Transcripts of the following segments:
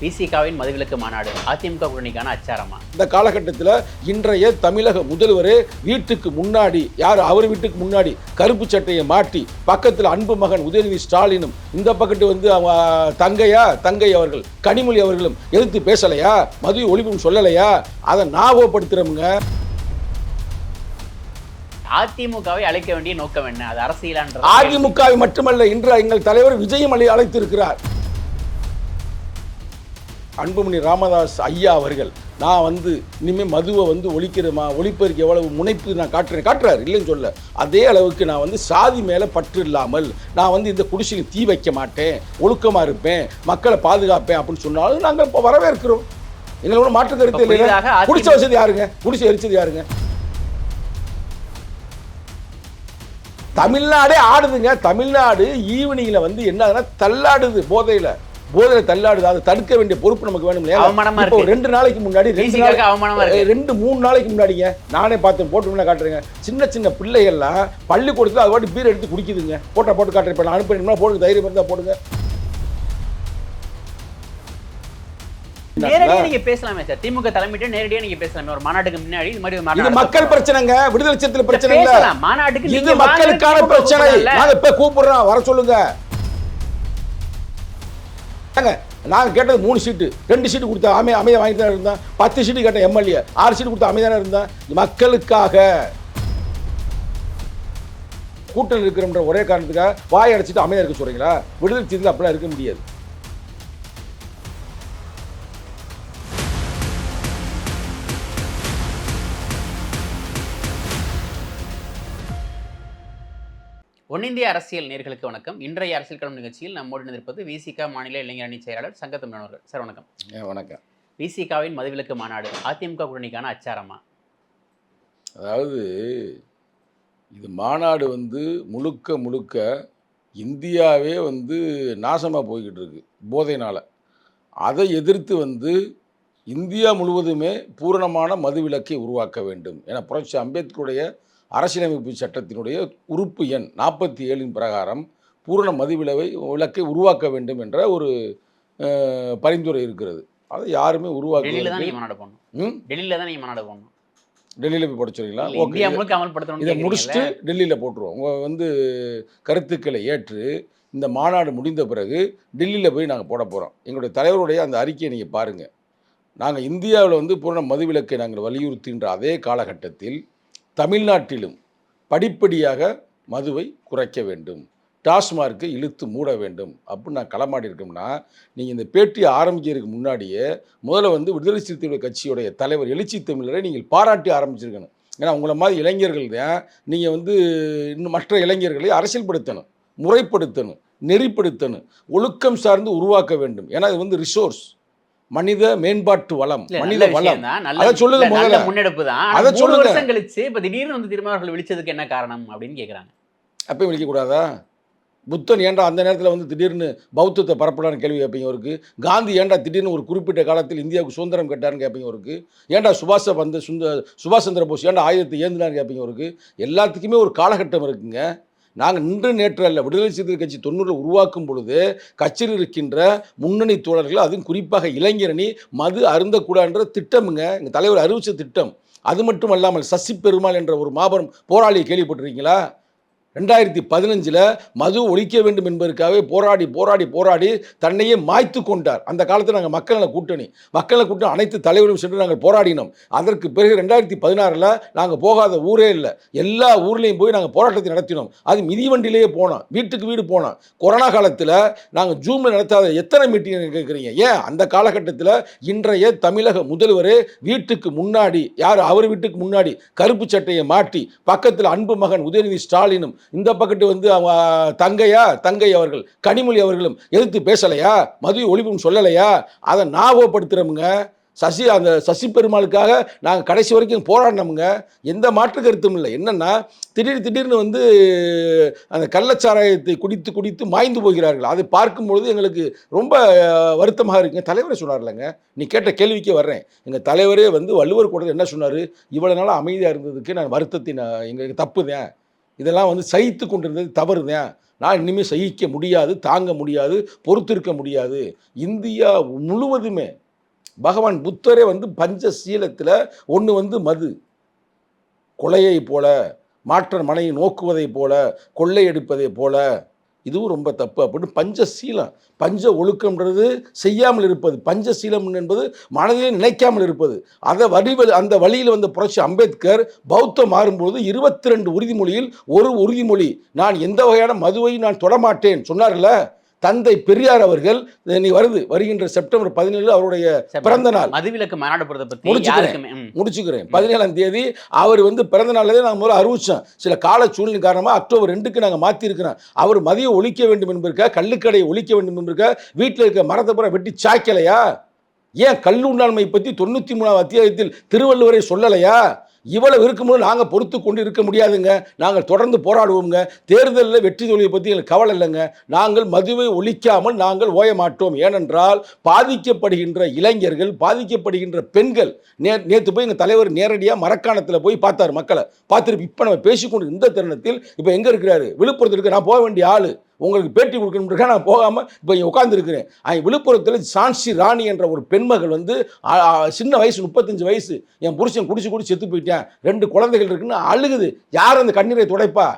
விசிகாவின் மதுவிலக்கு மாநாடு. அதிமுக கூட்டணிக்கான அச்சாரமா? இந்த காலகட்டத்தில் இன்றைய தமிழக முதல்வரே வீட்டுக்கு முன்னாடி யார் அவர் வீட்டுக்கு முன்னாடி கருப்பு சட்டையை மாட்டி பக்கத்தில் அன்பு மகன் உதயநிதி ஸ்டாலினும் இந்த பக்கத்து வந்து தங்கையா தங்கை அவர்கள் கனிமொழி அவர்களும் எதிர்த்து பேசலையா? மது ஒழிப்பும் சொல்லலையா? அதை ஞாபகப்படுத்துறவங்க அதிமுகவை அழைக்க வேண்டிய நோக்கம் என்ன? அது அரசியலான்ற அதிமுகவை மட்டுமல்ல இன்று எங்கள் தலைவர் விஜயம் அழைத்திருக்கிறார். அன்புமணி ராமதாஸ் ஐயா அவர்கள் நான் வந்து இனிமேல் மதுவை வந்து ஒழிக்கிறமா ஒழிப்பதற்கு எவ்வளவு முனைப்பு நான் காட்டுறேன். காட்டுறாரு இல்லைன்னு சொல்ல அதே அளவுக்கு நான் வந்து சாதி மேலே பற்று இல்லாமல் நான் வந்து இந்த குடிசைக்கு தீ வைக்க மாட்டேன் ஒழுக்கமாக இருப்பேன் மக்களை பாதுகாப்பேன் அப்படின்னு சொன்னாலும் நாங்கள் இப்போ வரவேற்கிறோம். எங்களோட மாற்று கருத்து இப்ப புதிதாக இல்லையா அதிமுக குடிசை வச்சது யாருங்க? குடிசை எரிச்சது யாருங்க? தமிழ்நாடே ஆடுதுங்க. தமிழ்நாடு ஈவினிங்ல வந்து என்ன ஆகுதுன்னா தள்ளாடுது போதையில. போதையில தள்ளாடுது. அதை தடுக்க வேண்டிய பொறுப்பு நமக்கு வேணும் இல்லையா. ரெண்டு நாளைக்கு முன்னாடி ரெண்டு நாளைக்கு மூணு நாளைக்கு முன்னாடிங்க நானே பார்த்து போட்டு காட்டுறேங்க. சின்ன சின்ன பிள்ளைகள்லாம் பள்ளிக்கூடத்தில் அது வாட்டி பீர் எடுத்து குடிக்குதுங்க. போட்டோ போட்டு காட்டுறேன். இப்போ நான் அனுப்பினா போடுங்க தைரியம் இருந்தால் போடுங்க. நேரடியா நீங்க பேசலாமே சார். திமுக தலைமையிட்ட நேரடியா நீங்க பேசலாமே. ஒரு மாநாட்டுக்கு முன்னாடி இது மாதிரி இது மக்கள் பிரச்சனைங்க. விடுதலை சிறுத்தைகள் பிரச்சனை இல்ல மாநாட்டுக்கு இது மக்களுக்கான பிரச்சனை. நாங்க இப்ப கூப்பிடுறோம். வர சொல்லுங்க. ஏங்க, நாங்கள் கேட்டது மூணு சீட்டு ரெண்டு சீட்டு கொடுத்தா அமை அமைதியாக வாங்கி தான் இருந்தோம் பத்து சீட்டு கேட்டேன் எம்எல்ஏ ஆறு சீட்டு கொடுத்தா அமைதியாக இருந்தேன் மக்களுக்காக கூட்டணி இருக்கிறன்ற ஒரே காரணத்துக்காக வாய் அடைச்சிட்டு அமைதியாக இருக்க சொல்கிறீங்களா விடுதலை சீட்டில் அப்படிலாம் இருக்க முடியாது. ஒன்னிந்திய அரசியல் நேர்களுக்கு வணக்கம். இன்றைய அரசியல் களம் நிகழ்ச்சியில் நம்மோடு இணைந்திருப்பது விசிகா மாநில இளைஞர் அணி செயலாளர் சங்கத்தம் அவர்கள். சார் வணக்கம். வணக்கம். விசிகாவின் மதுவிலக்கு மாநாடு அதிமுக கூட்டணிக்கான அச்சாரமா? அதாவது இது மாநாடு வந்து முழுக்க முழுக்க இந்தியாவே வந்து நாசமாக போய்கிட்டு இருக்கு போதையினால். அதை எதிர்த்து வந்து இந்தியா முழுவதுமே பூரணமான மதுவிலக்கை உருவாக்க வேண்டும். என புரட்சி அம்பேத்கருடைய அரசியலமைப்பு சட்டத்தினுடைய உறுப்பு எண் நாற்பத்தி ஏழின் பிரகாரம் பூரண மதுவிலவை விலக்கை உருவாக்க வேண்டும் என்ற ஒரு பரிந்துரை இருக்கிறது. அதை யாருமே டெல்லியில தான் உருவாக்க மாநாடு டெல்லியில தான் மாநாடு போகணும் டெல்லியில் போய் முழுக்க அமல்படுத்தணும் இதை முடிச்சுட்டு டெல்லியில் போட்டுருவோம். உங்கள் வந்து கருத்துக்களை ஏற்று இந்த மாநாடு முடிந்த பிறகு டெல்லியில் போய் நாங்கள் போட போகிறோம் எங்களுடைய தலைவருடைய அந்த அறிக்கையை நீங்கள் பாருங்கள் நாங்கள் இந்தியாவில் வந்து பூரண மதுவிலக்கை நாங்கள் வலியுறுத்துகின்ற அதே காலகட்டத்தில் தமிழ்நாட்டிலும் படிப்படியாக மதுவை குறைக்க வேண்டும். டாஸ்மார்க்கை இழுத்து மூட வேண்டும். அப்படின்னு நான் களமாடி இருக்கோம்னா நீங்கள் இந்த பேட்டியை ஆரம்பிக்கிறதுக்கு முன்னாடியே முதல்ல வந்து விடுதலை சிறுத்தைகள் கட்சியுடைய தலைவர் எழுச்சி தமிழரை நீங்கள் பாராட்டி ஆரம்பிச்சிருக்கணும். ஏன்னா உங்களை மாதிரி இளைஞர்கள் தான் நீங்கள் வந்து இன்னும் மற்ற இளைஞர்களை அரசியல்படுத்தணும் முறைப்படுத்தணும் நெறிப்படுத்தணும் ஒழுக்கம் சார்ந்து உருவாக்க வேண்டும். ஏன்னா இது வந்து ரிசோர்ஸ் மனித மேம்பாட்டு வளம் மனித வளம். அதை சொல்லுங்க முதல்ல. முன்னெடுப்பு தான் அதை சொல்லுங்க. வருஷம் கழிச்சு இப்ப திடீர்னு வந்து திருமாவர்கள் விழிச்சதுக்கு என்ன காரணம் அப்படின்னு கேக்குறாங்க. அப்பயும் விழிக்கக்கூடாதா புத்தன் ஏன்டா அந்த நேரத்தில் வந்து திடீர்னு பௌத்தத்தை பரப்பலான்னு கேள்வி கேட்பீங்க அவருக்கு? காந்தி ஏன்டா திடீர்னு ஒரு குறிப்பிட்ட காலத்தில் இந்தியாவுக்கு சுதந்திரம் கேட்டாருன்னு கேட்பீங்க அவருக்கு? ஏன்டா சுபாஷ வந்து சுந்த சுபாஷ் சந்திர போஸ் ஏன்டா ஆயுதத்தை ஏந்தினான்னு கேட்பீங்க அவருக்கு? எல்லாத்துக்குமே ஒரு காலகட்டம் இருக்குங்க. நாங்கள் நின்று நேற்று அல்ல விடுதலை சிறுத்தை கட்சி தொண்ணூறில் உருவாக்கும் பொழுது கட்சியில் இருக்கின்ற முன்னணி தோழர்கள் அதுவும் குறிப்பாக இளைஞரணி மது அருந்தக்கூடாதுன்ற திட்டமுங்க எங்கள் தலைவர் அறிவித்த திட்டம். அது மட்டும் அல்லாமல் சசி பெருமாள் என்ற ஒரு மாபெரும் போராளியை கேள்விப்பட்டிருக்கீங்களா? ரெண்டாயிரத்தி பதினஞ்சில் மது ஒழிக்க வேண்டும் என்பதற்காகவே போராடி போராடி போராடி தன்னையே மாய்த்து கொண்டார். அந்த காலத்தில் நாங்கள் மக்களை கூட்டணி மக்களை கூட்டணி அனைத்து தலைவரும் சென்று நாங்கள் போராடினோம். அதற்கு பிறகு ரெண்டாயிரத்தி பதினாறில் நாங்கள் போகாத ஊரே இல்லை. எல்லா ஊர்லேயும் போய் நாங்கள் போராட்டத்தை நடத்தினோம். அது மிதிவண்டிலேயே போனோம் வீட்டுக்கு வீடு போனோம். கொரோனா காலத்தில் நாங்கள் ஜூமில் நடத்தாத எத்தனை மீட்டிங் கேட்குறீங்க ஏன்? அந்த காலகட்டத்தில் இன்றைய தமிழக முதல்வரே வீட்டுக்கு முன்னாடி யார்? அவர் வீட்டுக்கு முன்னாடி கருப்பு சட்டையை மாட்டி பக்கத்தில் அன்பு மகன் உதயநிதி ஸ்டாலினும் இந்த பக்கத்து வந்து அவங்க தங்கையா? தங்கை அவர்கள் கனிமொழி அவர்களும் எதிர்த்து பேசலையா? மது ஒழிப்பும் சொல்லலையா? அதை ஞாபகப்படுத்துகிறோமுங்க சசி அந்த சசி பெருமாளுக்காக நாங்கள் கடைசி வரைக்கும் போராடினோமுங்க. எந்த மாற்று கருத்தும் இல்லை. என்னென்னா திடீர் திடீர்னு வந்து அந்த கள்ளச்சாராயத்தை குடித்து குடித்து மாய்ந்து போகிறார்கள். அதை பார்க்கும்பொழுது எங்களுக்கு ரொம்ப வருத்தமாக இருக்குங்க. தலைவரே சொன்னார்லங்க. நீ கேட்ட கேள்விக்கே வர்றேன். எங்கள் தலைவரே வந்து வள்ளுவர் கூட என்ன சொன்னார்? இவ்வளோ நாள் அமைதியாக இருந்ததுக்கு நான் வருத்தத்தை நான் எங்களுக்கு தப்புதேன். இதெல்லாம் வந்து சகித்து கொண்டிருந்தது தவறுதான் நான் இனிமேல் சகிக்க முடியாது தாங்க முடியாது பொறுத்திருக்க முடியாது. இந்தியா முழுவதுமே பகவான் புத்தரே வந்து பஞ்சசீலத்தில் ஒன்று வந்து மது. கொலையை போல மாற்ற மனையை நோக்குவதைப் போல கொள்ளையடிப்பதைப் போல இதுவும் ரொம்ப தப்பு அப்படின்னு பஞ்சசீலம் பஞ்ச ஒழுக்கம்ன்றது செய்யாமல் இருப்பது பஞ்சசீலம் என்பது மனதிலே நினைக்காமல் இருப்பது. அதை வடிவ அந்த வழியில் வந்த புரட்சி அம்பேத்கர் பௌத்தம் மாறும்போது இருபத்தி ரெண்டு உறுதிமொழியில் ஒரு உறுதிமொழி நான் எந்த வகையான மதுவையும் நான் தொடமாட்டேன் சொன்னார்ல? தந்தை பெரியார் அவர்கள் நீ வருது வருகின்ற செப்டம்பர் பதினேழு அவருடைய பிறந்த நாள். மதுவிலக்கு மாநாடு பத்தி முடிச்சுக்கிறேன். முடிச்சுக்கிறேன். பதினேழாம் தேதி அவர் வந்து பிறந்த நாள்லேயே நாங்கள் முதல்ல அறிவிச்சோம். சில கால சூழ்நிலை காரணமாக அக்டோபர் ரெண்டுக்கு நாங்கள் மாற்றிருக்கிறோம் அவர் மதியம் ஒழிக்க வேண்டும் என்பதற்காக கள்ளுக்கடையை ஒழிக்க வேண்டும் என்பதற்காக வீட்டில் இருக்க மரத்தை பூரா வெட்டி சாய்க்கலையா? ஏன் கல்லுண்ணாண்மை பற்றி தொண்ணூற்றி மூணாவது அத்தியாயத்தில் திருவள்ளுவரை சொல்லலையா? இவ்வளவு இருக்கும்போது நாங்கள் பொறுத்து கொண்டு இருக்க முடியாதுங்க. நாங்கள் தொடர்ந்து போராடுவோங்க தேர்தலில் வெற்றி தோல்வியை பற்றி எங்களுக்கு கவலை இல்லைங்க. நாங்கள் மதுவை ஒழிக்காமல் நாங்கள் ஓய மாட்டோம். ஏனென்றால் பாதிக்கப்படுகின்ற இளைஞர்கள் பாதிக்கப்படுகின்ற பெண்கள் நே நேற்று போய் எங்கள் தலைவர் நேரடியாக மரக்காணத்தில் போய் பார்த்தார் மக்களை. பார்த்துட்டு இப்போ நம்ம பேசிக்கொண்டு இந்த தருணத்தில் இப்போ எங்கே இருக்கிறாரு? விழுப்புரத்தில் இருக்க நான் போக வேண்டிய ஆள். உங்களுக்கு பேட்டி கொடுக்கணுன்றதுக்காக நான் போகாமல் இப்போ இங்கே உட்காந்துருக்கிறேன் அவன் விழுப்புரத்தில் சான்சி ராணி என்ற ஒரு பெண்மகள் வந்து சின்ன வயசு முப்பத்தஞ்சு வயசு என் புருஷன் குடிச்சு குடிச்சு செத்து போயிட்டேன். ரெண்டு குழந்தைகள் இருக்குன்னு அழுகுது. யார் அந்த கண்ணீரை துடைப்பா?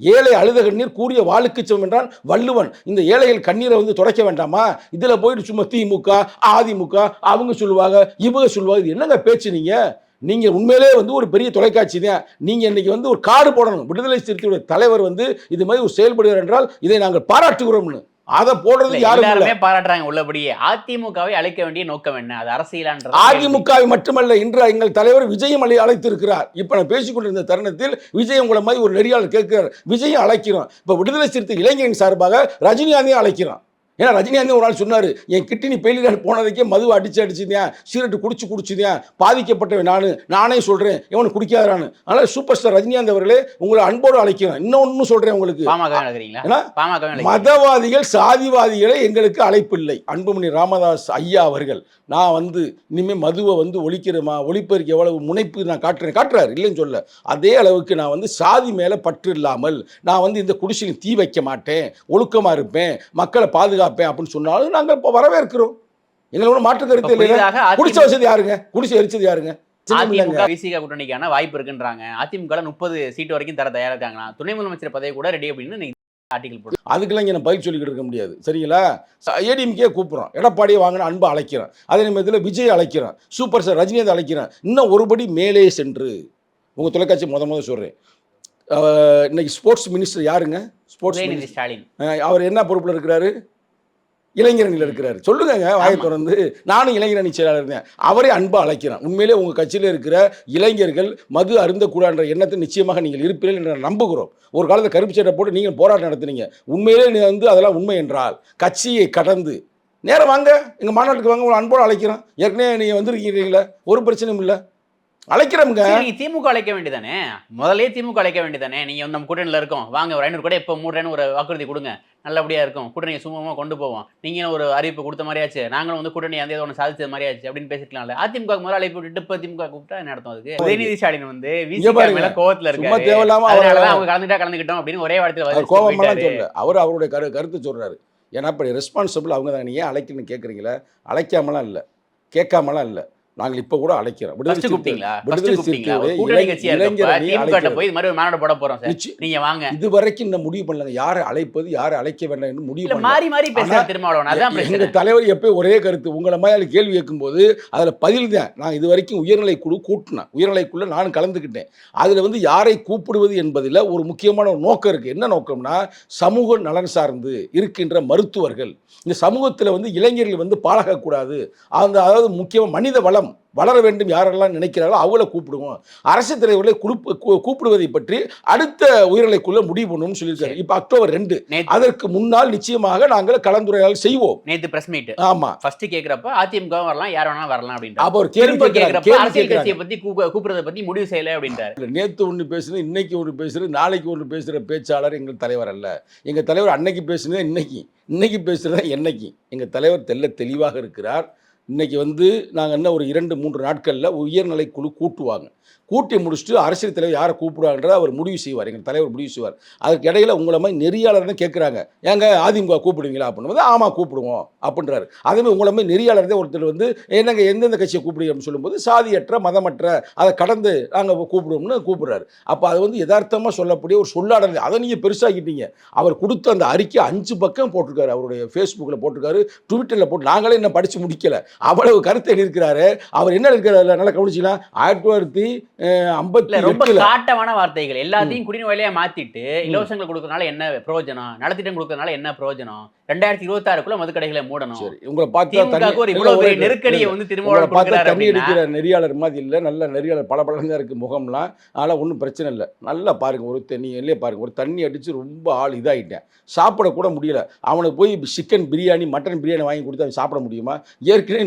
ஏழை அழுத கண்ணீர் கூறிய வாழுக்கு சமம் என்றான் வள்ளுவன். இந்த ஏழைகள் கண்ணீரை வந்து துடைக்க வேண்டாமா? இதில் போயிட்டு சும்மா திமுக அதிமுக அவங்க சொல்லுவாங்க இவங்க சொல்லுவாங்க. இது என்னங்க பேச்சு நீங்கள் நீங்கள் உண்மையிலே வந்து ஒரு பெரிய தொலைக்காட்சி தான் நீங்கள் இன்னைக்கு வந்து ஒரு கார்டு போடணும். விடுதலை சிறுத்தையுடைய தலைவர் வந்து இது மாதிரி ஒரு செயல்படுகிறார் என்றால் இதை நாங்கள் பாராட்டுகிறோம்னு. அதை போடுறதுக்கு யாரும் பாராட்டுறாங்க உள்ளபடியே. அதிமுகவை அழைக்க வேண்டிய நோக்கம் என்ன? அது அரசியலான்றது அதிமுகவை மட்டுமல்ல இன்று எங்கள் தலைவர் விஜயம் அழை அழைத்திருக்கிறார். இப்போ நான் பேசிக்கொண்டிருந்த தருணத்தில் விஜய் உங்களை மாதிரி ஒரு நெறியாளர் கேட்கிறார். விஜயம் அழைக்கிறோம். இப்போ விடுதலை சிறுத்தை இளைஞரின் சார்பாக ரஜினிகாந்தையும் அழைக்கிறோம். ஏன்னா ரஜினிகாந்தி ஒரு நாள் சொன்னார் என் கிட்டினி பெயிலில் போனதுக்கே மது அடிச்சு அடிச்சுதேன் சீரட்டு குடிச்சு குடிச்சுதேன் பாதிக்கப்பட்டவன் நான் நானே சொல்கிறேன் இவனு குடிக்காதான்னு அதனால் சூப்பர் ஸ்டார் ரஜினிகாந்த் அவர்களே உங்களை அன்போடு அழைக்கிறேன். இன்னொன்று சொல்கிறேன் உங்களுக்கு. மதவாதிகள் சாதிவாதிகளை எங்களுக்கு அழைப்பில்லை. அன்புமணி ராமதாஸ் ஐயா அவர்கள் நான் வந்து இனிமேல் மதுவை வந்து ஒழிக்கிறேமா ஒழிப்பதற்கு எவ்வளவு முனைப்பு நான் காட்டுறேன். காட்டுறாரு இல்லைன்னு சொல்ல அதே அளவுக்கு நான் வந்து சாதி மேலே பற்று இல்லாமல் நான் வந்து இந்த குடிசையில் தீ வைக்க மாட்டேன் ஒழுக்கமாக இருப்பேன் மக்களை பாதுகாப்பேன் அப்படின்னு சொன்னாலும் நாங்கள் இப்போ வரவேற்கிறோம். எங்களோட மாற்று கருத்து இல்லை குடிசை வசதி யாருங்க? குடிசை எரிச்சது யாருங்க. அதிமுக விசிக கூட்டணிக்கான வாய்ப்பு இருக்குன்றாங்க. அதிமுக முப்பது சீட் வரைக்கும் தர தயாரா இருக்காங்களா துணை முதலமைச்சர் பதவி கூட ரெடி அப்படின்னு அதுக்கெல்லாம் இங்கே பதில் சொல்லிக்கிட்டு இருக்க முடியாது. சரிங்களா? ஏடிஎம்கே கூப்பிட்றோம். எடப்பாடியை வாங்கின அன்பை அழைக்கிறேன் அதே நேரத்தில் விஜய் அழைக்கிறேன் சூப்பர் ஸ்டார் ரஜினிகாந்த் அழைக்கிறேன் இன்னும் ஒருபடி மேலே சென்று. உங்கள் தொலைக்காட்சி முத முத சொல்கிறேன் இன்னைக்கு ஸ்போர்ட்ஸ் மினிஸ்டர் யாருங்க? ஸ்போர்ட்ஸ் ஸ்டாலின். அவர் என்ன பொறுப்பில் இருக்கிறாரு? இளைஞரணியில் இருக்கிறாரு. சொல்லுங்கங்க வாயை. திறந்து. நானும் இளைஞரணி செயலாளர் இருந்தேன் அவரே அன்பா அழைக்கிறேன் உண்மையிலே உங்கள் கட்சியில் இருக்கிற இளைஞர்கள் மது அருந்தக்கூடாதுன்ற எண்ணத்தை நிச்சயமாக நீங்கள் இருப்பீர்கள் என்று நம்புகிறோம். ஒரு காலத்தில் கருப்பு சட்டை போட்டு நீங்கள் போராட்டம் நடத்துனீங்க. உண்மையிலே நீ வந்து அதெல்லாம் உண்மை என்றால் கட்சியை கடந்து நேரம் வாங்க எங்கள் மாநாட்டுக்கு வாங்க உங்களை அன்போடு அழைக்கிறோம் ஏற்கனவே நீங்கள் வந்திருக்கீங்களே ஒரு பிரச்சனையும் இல்லை. அழைக்கிறோமுங்க. திமுக அழைக்க வேண்டியதானே? முதல்லயே திமுக அழைக்க வேண்டியதானே? நீங்க வந்து நம்ம கூட்டணியில இருக்கோம். வாங்க ஒரு ஐநூறு கூட இப்போ மூடுறேன்னு ஒரு வாக்குறுதி கொடுங்க. நல்லபடியா இருக்கும். கூட்டணியை சுமூகமா கொண்டு போவோம். நீங்க ஒரு அறிவிப்பு கொடுத்த மாதிரியாச்சு. நாங்களும் வந்து கூட்டணி அந்த ஒன்று சாதிச்சது மாதிரியாச்சு அப்படின்னு பேசிக்கலாம்ல. அதிமுக முதல்ல அழைப்பு விட்டுட்டு இப்போ திமுக கூப்பிட்டா என்ன அர்த்தம் அதுக்கு? உதயநிதி ஸ்டாலின் வந்து பாருங்க. மேல கோவத்துல இருக்காரு. அவங்க கலந்துட்டா கலந்துக்கிட்டோம் அப்படின்னு ஒரே போயிட்டாரு. சொல்லல அவர் அவருடைய கரு கருத்து சொல்றாரு. ஏன்னா இப்போ ரெஸ்பான்சிபிள் அவங்க தான் நீ ஏன் அழைக்கணும்னு கேட்குறீங்களே அழைக்காமலாம் இல்லை. கேட்காமலாம் இல்லை. நாங்கள் இப்போ கூட அழைக்கிறோம். இது இதுவரைக்கும் இந்த முடிவு பண்ணலங்க யாரை அழைப்பது யாரை அழைக்க வேண்டாம் என்று முடிவு மாறி மாறி எங்க தலைவர் எப்பயும் ஒரே கருத்து. உங்களை மாதிரி கேள்வி கேட்கும்போது அதில் பதில் தான். நான் இது வரைக்கும் உயர்நிலை குழு கூட்டினேன். உயர்நிலைக்குள்ள நானும் கலந்துக்கிட்டேன். அதில் வந்து யாரை கூப்பிடுவது என்பதில் ஒரு முக்கியமான ஒரு நோக்கம் இருக்குது என்ன நோக்கம்னா சமூக நலன் சார்ந்து இருக்கின்ற மருத்துவர்கள். இந்த சமூகத்தில் வந்து இளைஞர்கள் வந்து பாழகக்கூடாது. அந்த அதாவது முக்கியமாக மனித வளம் வளர வேண்டும் யாரெல்லாம் நினைக்கிறார்களோ அவங்கள கூப்பிடுவோம். அரசு தலைவர்களை கூப்பிடுவதை பற்றி அடுத்த உயர்நிலைக்குள்ள முடிவு பண்ணுவோம்னு சொல்லியிருக்காரு. இப்போ அக்டோபர் ரெண்டு. அதற்கு முன்னால் நிச்சயமாக நாங்கள் கலந்துரையாடல் செய்வோம். நேத்து பிரஸ் மீட் ஆமா. ஃபர்ஸ்ட் கேக்குறப்ப அதிமுக வரலாம் யார் வேணாலும் வரலாம் அப்படின்ட்டு அப்ப ஒரு கேள்வி கேள்வி அரசியல் கட்சியை பத்தி கூப்ப- கூப்பிடுறத பத்தி முடிவு செய்யல அப்படின்றாரு. நேத்து ஒன்று பேசுறது இன்னைக்கு ஒன்று பேசுறது நாளைக்கு ஒன்று பேசுகிற பேச்சாளர் எங்கள் தலைவர் அல்ல. எங்கள் தலைவர் அன்னைக்கு பேசுனதே இன்னைக்கு. இன்னைக்கு பேசுகிறதா என்னைக்கு. எங்கள் தலைவர் தெல்ல தெளிவாக இருக்கிறார். இன்றைக்கி வந்து நாங்கள் என்ன ஒரு இரண்டு மூன்று நாட்களில் உயர்நிலை குழு கூட்டுவாங்க. கூட்டி முடிச்சுட்டு அரசியல் தலைவர் யாரை கூப்பிடுவாங்கன்றத அவர் முடிவு செய்வார். எங்கள் தலைவர் முடிவு செய்வார். அதுக்கு இடையில உங்களை மாதிரி நெறியாளர்னு கேட்குறாங்க ஏங்க அதிமுக கூப்பிடுவீங்களா அப்படின்னு ஆமாம் கூப்பிடுவோம் அப்படின்றாரு. அதே மாதிரி உங்களை மாதிரி நெறியாளர் தான் ஒருத்தர் வந்து என்னங்க எந்தெந்த கட்சியை கூப்பிடுங்க அப்படின்னு சொல்லும்போது சாதியற்ற மதமற்ற அதை கடந்து நாங்கள் கூப்பிடுவோம்னு கூப்பிடுறாரு. அப்போ அது வந்து யதார்த்தமாக சொல்லக்கூடிய ஒரு சொல்லாடல் அதை நீங்கள் பெருசாகிட்டீங்க அவர் கொடுத்த அந்த அறிக்கை அஞ்சு பக்கம் போட்டிருக்காரு. அவருடைய ஃபேஸ்புக்கில் போட்டிருக்காரு ட்விட்டரில் போட்டு நாங்களே இன்னும் படித்து முடிக்கல. அவ்வளவு கருத்து எழுதியிருக்கிறாரு. அவர் என்ன இருக்கிறார் நல்லா கவனிச்சிக்கலாம். ஆயிரத்தி தொள்ளாயிரத்தி ஐம்பத்தி ரொம்ப காட்டமான வார்த்தைகள். எல்லாத்தையும் குடிநீர் வழியா மாத்திட்டு இலவசங்கள் கொடுக்கறதுனால என்ன பிரயோஜனம்? நலத்திட்டம் கொடுக்கறதுனால என்ன பிரயோஜனம்? ரெண்டாயிரத்தி இருபத்தி ஆறுக்குள்ள மதுக்கடைகளை மூடணும். சரி உங்களை பார்த்தா ஒரு இவ்வளவு பெரிய நெருக்கடியை வந்து திருமாவளவன் பார்த்தா தண்ணி அடிக்கிற நெறியாளர் மாதிரி இல்லை நல்ல நெறியாளர் பல தான் இருக்குது முகம்லாம். அதெல்லாம் ஒன்றும் பிரச்சனை இல்லை. நல்லா பாருங்க ஒரு தண்ணி இல்லையே பாருங்க ஒரு தண்ணி அடித்து ரொம்ப ஆள் இதாகிட்டேன் சாப்பிட கூட முடியல. அவனுக்கு போய் சிக்கன் பிரியாணி மட்டன் பிரியாணி வாங்கி கொடுத்து அவன் சாப்பிட முடியுமா? ஏற்கனவே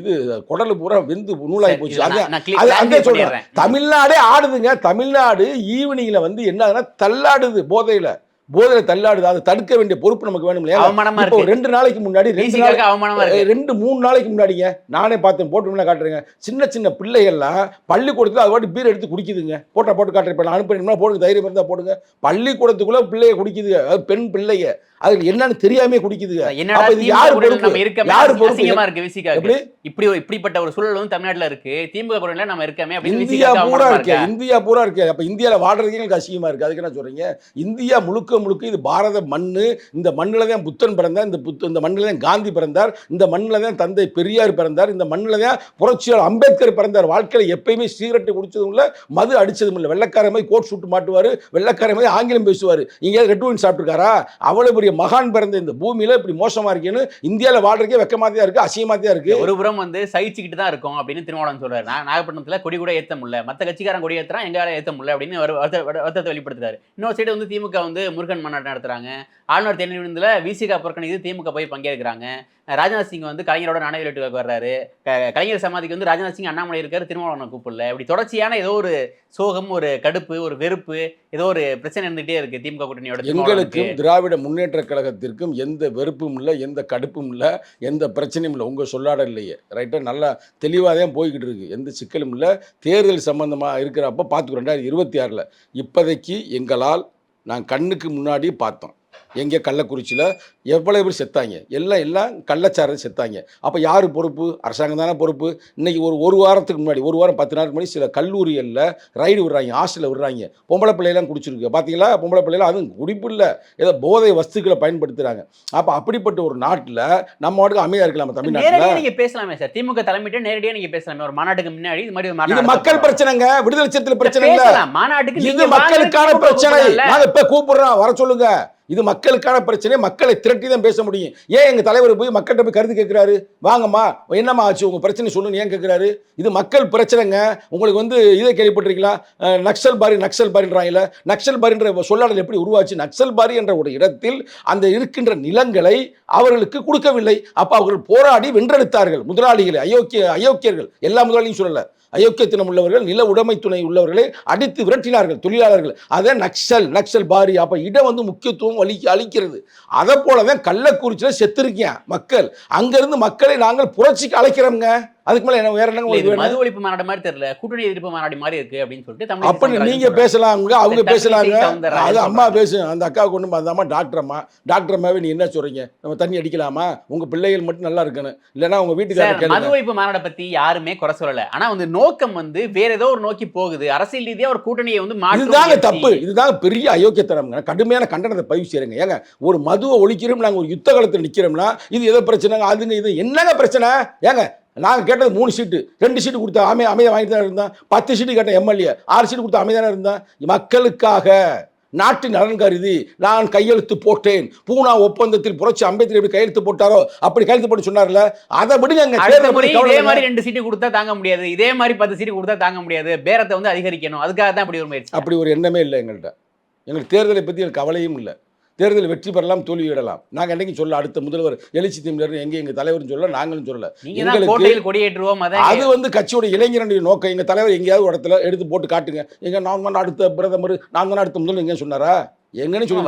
இது குடலு பூரா வெந்து நூலாகி போச்சு. அது பண்ணிடுறேன். தமிழ்நாடே ஆடுதுங்க. தமிழ்நாடு ஈவினிங்ல வந்து என்ன ஆகுதுன்னா தள்ளாடுது போதையில. போதையில தள்ளாடுது? அதை தடுக்க வேண்டிய பொறுப்பு நமக்கு வேணும் இல்லையா? அவமானமா இப்போ இருக்கு. ரெண்டு நாளைக்கு முன்னாடி ரெண்டு நாளைக்கு அவமானமா மூணு நாளைக்கு முன்னாடிங்க நானே பார்த்தேன் போட்டு காட்டுறேங்க. சின்ன சின்ன பிள்ளைகள்லாம் பள்ளிக்கூடத்தில் அது வாட்டி பீர் எடுத்து குடிக்குதுங்க. போட்டா போட்டு காட்டுறேன். இப்போ நான் அனுப்பினா போடுங்க தைரியம் இருந்தால் போடுங்க. பள்ளிக்கூடத்துக்குள்ள பிள்ளைய குடிக்குதுங்க அது பெண் பிள்ளைங்க அதுக்கு என்னன்னு தெரியாமே யாரு பொறுப்பு? யாரு பொறுப்பு? எப்படி? இப்படி இப்படிப்பட்ட ஒரு சூழல் வந்து தமிழ்நாட்டுல இருக்கு. திமுக நம்ம இருக்கமே இந்தியா பூரா இருக்கு? இந்தியா பூரா இருக்கு. அப்ப இந்தியால வாடுறதுக்கே எனக்கு அசிங்கமா இருக்கு. அதுக்கு என்ன சொல்றீங்க? இந்தியா முழுக்க முழுக்க இது பாரத மண்ணு இந்த மண்ணில் தான் புத்தன் பிறந்தார் இந்த புத்த இந்த மண்ணில் தான் காந்தி பிறந்தார் இந்த மண்ணில் தான் தந்தை பெரியார் பிறந்தார் இந்த மண்ணில் தான் புரட்சியாளர் அம்பேத்கர் பிறந்தார். வாழ்க்கையில் எப்பயுமே சிகரெட்டு குடிச்சதும் இல்லை மது அடித்ததும் இல்லை. வெள்ளக்கார மாதிரி கோட் சூட்டு மாட்டுவார் வெள்ளக்கார மாதிரி ஆங்கிலம் பேசுவார். இங்கே ரெட் ஒயின் சாப்பிட்டுருக்காரா? அவ்வளோ பெரிய மகான் பிறந்த இந்த பூமியில் இப்படி மோசமாக இருக்கேன்னு இந்தியாவில் வாழ்றதுக்கே வெக்கமாக தான் இருக்குது அசியமாக தான் இருக்குது ஒரு புறம் வந்து சகிச்சுக்கிட்டு தான் இருக்கும் அப்படின்னு திருமாவளவன் சொல்றாரு. நான் நாகப்பட்டினத்துல கொடி கூட ஏத்த முடியல. மற்ற கட்சிக்காரன் கொடி ஏற்றுறான் எங்களால் ஏற்ற முடியல அப்படின்னு வருத்தத்தை வெளிப்படுத்துறாரு. இன்னொரு சைடு வந்து திமுக வந்து முருகன் மாநாடு நடத்துறாங்க. ஆளுநர் தேர்தல் விருந்துல விசிகா புறக்கணித்து திமுக போய் பங்கேற்கிறாங்க. ராஜ்நாத் சிங் வந்து கலைஞரோட நாணய விளையாட்டு வர்றாரு. க- கலைஞர் சமாதிக்கு வந்து ராஜ்நாத் சிங் அண்ணாமலை இருக்காரு திருமாவளவனை கூப்பிடல. இப்படி தொடர்ச்சியான ஏதோ ஒரு சோகம் ஒரு கடுப்பு ஒரு வெறுப்பு ஏதோ ஒரு பிரச்சனை இருந்துகிட்டே இருக்கு திமுக கூட்டணியோட திருமாவளவனுக்கு. எங்களுக்கும் திராவிட முன்னேற்ற கழகத்திற்கும் எந்த வெறுப்பும் இல்லை எந்த கடுப்பும் இல்லை எந்த பிரச்சனையும் இல்லை. உங்கள் சொல்லாட இல்லையே. ரைட்டாக நல்லா தெளிவாக தான் போய்கிட்டு இருக்கு. எந்த சிக்கலும் இல்லை. தேர்தல் சம்பந்தமாக இருக்கிறப்ப பார்த்துக்கோ ரெண்டாயிரத்தி இருபத்தி ஆறில் இப்போதைக்கு எங்களால் நான் கண்ணுக்கு முன்னாடி பார்த்தோம். எங்கே கள்ளக்குறிச்சியில் எவ்வளோ பேர் செத்தாங்க? எல்லாம் எல்லாம் கள்ளச்சாரம் செத்தாங்க. அப்போ யார் பொறுப்பு? அரசாங்கம் தானே பொறுப்பு. இன்னைக்கு ஒரு ஒரு வாரத்துக்கு முன்னாடி ஒரு வாரம் பத்து நாளுக்கு முன்னாடி சில கல்லூரிகளில் ரைடு விடுறாங்க ஹாஸ்டலில் விடுறாங்க. பொம்பளை பிள்ளையெல்லாம் குடிச்சிருக்கு. பார்த்தீங்களா பொம்பளை பிள்ளைலாம் அதுவும் குடிப்பு இல்லை. ஏதோ போதை வஸ்துக்களை பயன்படுத்துகிறாங்க அப்போ அப்படிப்பட்ட ஒரு நாட்டில் நம்ம வாட்டுக்கு அமைதியாக இருக்கலாம் தமிழ்நாட்டில். நேரடியா நீங்க பேசலாமே சார். திமுக தலைமையிட்ட நேரடியா நீங்க பேசலாமே. ஒரு மாநாட்டுக்கு முன்னாடி இது மாதிரி இது மக்கள் பிரச்சனைங்க. விடுதலை சிறுத்தைகள். பிரச்சனை இல்லை மாநாட்டுக்கு இது மக்களுக்கான பிரச்சனை. கூப்பிடலாம்ல. நாங்க இப்ப கூப்பிடுறோம். வர சொல்லுங்க. இது மக்களுக்கான பிரச்சனை மக்களை திரட்டி தான் பேச முடியும். ஏன் எங்கள் தலைவர் போய் மக்கள்கிட்ட போய் கருத்து கேட்குறாரு? வாங்கம்மா என்னம்மா ஆச்சு? உங்க பிரச்சனை சொல்லுங்க ஏன் கேட்குறாரு? இது மக்கள் பிரச்சனைங்க. உங்களுக்கு வந்து இதை கேள்விப்பட்டிருக்கீங்களா? நக்சல் பாரி நக்சல் பாரின்றாங்கல்ல. நக்சல் பாரின்ற சொல்லாடல் எப்படி உருவாச்சு? நக்சல் பாரி என்ற ஒரு இடத்தில் அந்த இருக்கின்ற நிலங்களை அவர்களுக்கு கொடுக்கவில்லை. அப்போ அவர்கள் போராடி வென்றெடுத்தார்கள். முதலாளிகளை அயோக்கிய அயோக்கியர்கள். எல்லா முதலாளியும் சொல்லலை. அயோக்கியத்தினம் உள்ளவர்கள் நில உடைமை துணை உள்ளவர்களை அடித்து விரட்டினார்கள் தொழிலாளர்கள். அதை நக்சல் நக்சல் பாரி. அப்போ இடம் வந்து முக்கியத்துவம் வலிக்க அழிக்கிறது. அதை போலதான் கள்ளக்குறிச்சியில் செத்துருக்கேன் மக்கள். அங்கிருந்து மக்களை நாங்கள் புரட்சிக்கு அழைக்கிறோங்க அதுக்கு மேல என்ன வேற என்ன மது ஒழிப்பு மாநாடு மாதிரி தெரியல. கூட்டணி எதிர்ப்பு மாநாடு மாதிரி இருக்கு அப்படின்னு சொல்லிட்டு தமிழ் அப்படி நீங்க. பேசலாங்க அவங்க பேசலாங்க. அது அம்மா. பேசு அந்த அக்கா கொண்டு அந்த அம்மா டாக்டர் அம்மா. டாக்டர் அம்மாவே நீ என்ன சொல்றீங்க? நம்ம தண்ணி அடிக்கலாமா? உங்க பிள்ளைகள் மட்டும் நல்லா இருக்கணும். இல்லைன்னா உங்க வீட்டுக்காரர் மது ஒழிப்பு மாநாடை பத்தி யாருமே குறை சொல்லல. ஆனா வந்து நோக்கம் வந்து வேற ஏதோ ஒரு நோக்கி போகுது. அரசியல் ரீதியா ஒரு கூட்டணியை வந்து இதுதாங்க. தப்பு. இதுதாங்க பெரிய அயோக்கியத்தனம்ங்க. கடுமையான கண்டனத்தை பதிவு செய்யுங்க ஏங்க ஒரு மதுவை ஒழிக்கிறோம் நாங்கள் ஒரு யுத்த காலத்தில் நிற்கிறோம்னா இது எதோ பிரச்சனைங்க. அதுங்க இது என்னங்க பிரச்சனை? ஏங்க நாங்கள் கேட்டது மூணு சீட்டு ரெண்டு சீட்டு கொடுத்தா அமை அமைதியாக வாங்கிட்டு தான் இருந்தோம் பத்து சீட்டு கேட்ட எம்எல்ஏ ஆறு சீட்டு கொடுத்தா அமைதியாக இருந்தோம் மக்களுக்காக நாட்டின் நலன் கருதி நான் கையெழுத்து போட்டேன். பூனா ஒப்பந்தத்தில் புரட்சி அம்பேத்கர் எப்படி கையெழுத்து போட்டாரோ அப்படி கையெழுத்து போட்டு சொன்னார்ல? அதை விடுங்க இதே. மாதிரி ரெண்டு சீட்டு கொடுத்தா தாங்க முடியாது. இதே மாதிரி பத்து சீட்டு கொடுத்தா தாங்க முடியாது. பேரத்தை வந்து அதிகரிக்கணும். அதுக்காக தான் அப்படி ஒரு முயற்சி. அப்படி ஒரு எண்ணமே இல்லை எங்கள்கிட்ட எங்களுக்கு தேர்தலை பற்றி எனக்கு கவலையும் இல்லை. தேர்தல் வெற்றி பெறலாம் தோல்வியிடலாம். நாங்கள் என்னைக்கு சொல்ல அடுத்த முதல்வர் எழுச்சி திமுக எங்கே எங்கள் தலைவர்னு சொல்ல நாங்களும் சொல்லல. தான் எங்களுக்கு- கொடியேற்றுவோம் அது வந்து கட்சியோட இளைஞருடைய நோக்கம். எங்கள் தலைவர் எங்கேயாவது இடத்துல எடுத்து போட்டு காட்டுங்க. எங்க நான் தான் அடுத்த பிரதமர் தான் அடுத்த முதல்வர் எங்கேயும் சொன்னாரா? எங்கன்னு சொல்லி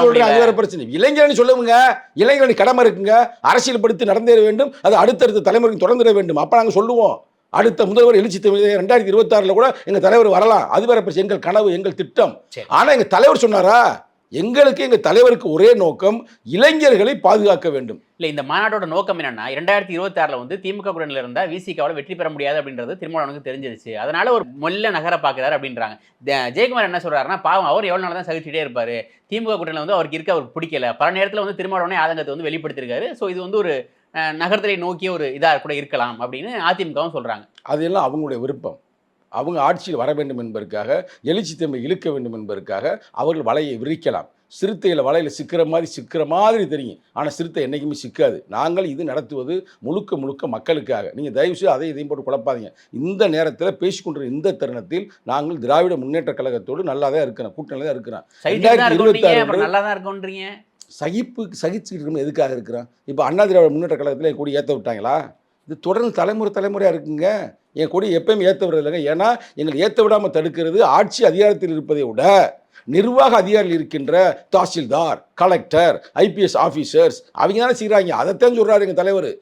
சொல்றேன் அது. வேற பிரச்சனை. இளைஞரணி சொல்லுங்க இளைஞரணி கடமை இருக்குங்க. அரசியல் படுத்தி நடந்தேற வேண்டும். அது அடுத்தடுத்த தலைமுறைக்கு தொடர்ந்துட வேண்டும். அப்ப நாங்க சொல்லுவோம். அடுத்த முதல்வர் எழுச்சி ரெண்டாயிரத்தி இருபத்தாறுல கூட எங்க தலைவர் வரலாம். அது வேற பிரச்சனை. எங்கள் கனவு எங்கள் திட்டம். ஆனா எங்க தலைவர் சொன்னாரா? எங்களுக்கு எங்க தலைவருக்கு ஒரே நோக்கம் இளைஞர்களை பாதுகாக்க வேண்டும். இல்ல இந்த மாநாட்டோட நோக்கம் என்னன்னா இரண்டாயிரத்தி இருபத்தி ஆறுல வந்து திமுக கூட்டணியில இருந்தா விசிகாவோட வெற்றி பெற முடியாது அப்படின்றது திருமாவளவனுக்கு தெரிஞ்சிருச்சு. அதனால ஒரு மொல்ல நகர பாக்குறாரு அப்படின்றாங்க. ஜெயக்குமார் என்ன சொல்றாருன்னா பாவம் அவர் எவ்வளவு நாள் தான் சகிச்சுட்டே இருப்பாரு. திமுக கூட்டணியில வந்து அவருக்கு இருக்க அவருக்கு பிடிக்கல. பல நேரத்துல வந்து திருமாவளவனே ஆதங்கத்தை வந்து வெளிப்படுத்திருக்காரு சோ இது வந்து ஒரு நகரத்தை நோக்கிய ஒரு இதா கூட இருக்கலாம் அப்படின்னு அதிமுகவும் சொல்றாங்க. அதெல்லாம் அவங்களுடைய விருப்பம். அவங்க ஆட்சியில் வர வேண்டும் என்பதற்காக எழுச்சி தன்மை இழுக்க வேண்டும் என்பதற்காக அவர்கள் வலையை விரிக்கலாம். சிறுத்தையில் வலையில் சிக்கிற மாதிரி சிக்கிற மாதிரி தெரியும். ஆனால் சிறுத்தை என்றைக்குமே சிக்காது. நாங்கள் இது நடத்துவது முழுக்க முழுக்க மக்களுக்காக. நீங்கள் தயவுசெய்து அதை இதையும் போட்டு குழப்பாதீங்க. இந்த நேரத்தில் பேசிக்கொண்டிருக்கிற இந்த தருணத்தில் நாங்கள் திராவிட முன்னேற்ற கழகத்தோடு நல்லா தான் இருக்கிறோம். கூட்டணியில் தான் இருக்கிறோம் நல்லா தான் இருக்கோன்றீங்க. சகிப்பு சகிச்சுக்கிட்டு இருக்கணும். எதுக்காக இருக்கிறோம்? இப்போ அண்ணா திராவிட முன்னேற்ற கழகத்தில் என் கொடி ஏற்ற விட்டாங்களா? இது தொடர்ந்து தலைமுறை தலைமுறையாக இருக்குங்க. என் கொடி எப்பயும் ஏற்ற விடுறதில்லைங்க ஏன்னா எங்களை ஏற்ற விடாமல் தடுக்கிறது ஆட்சி அதிகாரத்தில் இருப்பதை விட நிர்வாக அதிகாரிகள் இருக்கின்ற தாசில்தார் கலெக்டர் ஐபிஎஸ் ஆஃபீஸர்ஸ் அவங்க தானே செய்கிறாங்க அதைத்தான் சொல்கிறாரு எங்கள் தலைவர்.